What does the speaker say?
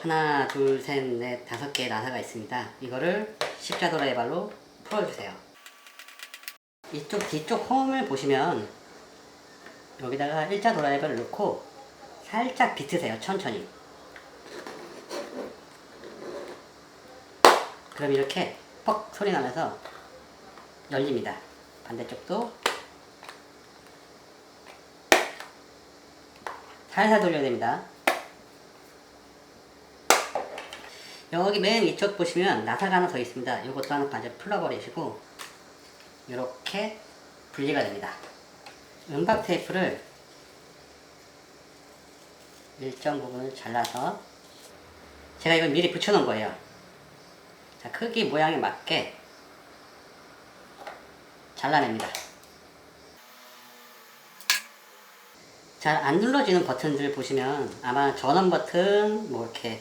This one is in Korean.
하나, 둘, 셋, 넷, 다섯 개의 나사가 있습니다. 이거를 십자 드라이버로 풀어주세요. 이쪽 뒤쪽 홈을 보시면 여기다가 일자 드라이버를 넣고 살짝 비트세요. 천천히. 그럼 이렇게 퍽 소리 나면서 열립니다. 반대쪽도 살살 돌려야 됩니다. 여기 맨 위쪽 보시면 나사가 하나 더 있습니다. 이것도 하나 완전 풀어버리시고 이렇게 분리가 됩니다. 음박 테이프를 일정 부분을 잘라서 제가 이걸 미리 붙여놓은 거예요. 자, 크기 모양에 맞게 잘라냅니다. 잘 안 눌러지는 버튼들 보시면 아마 전원 버튼, 뭐 이렇게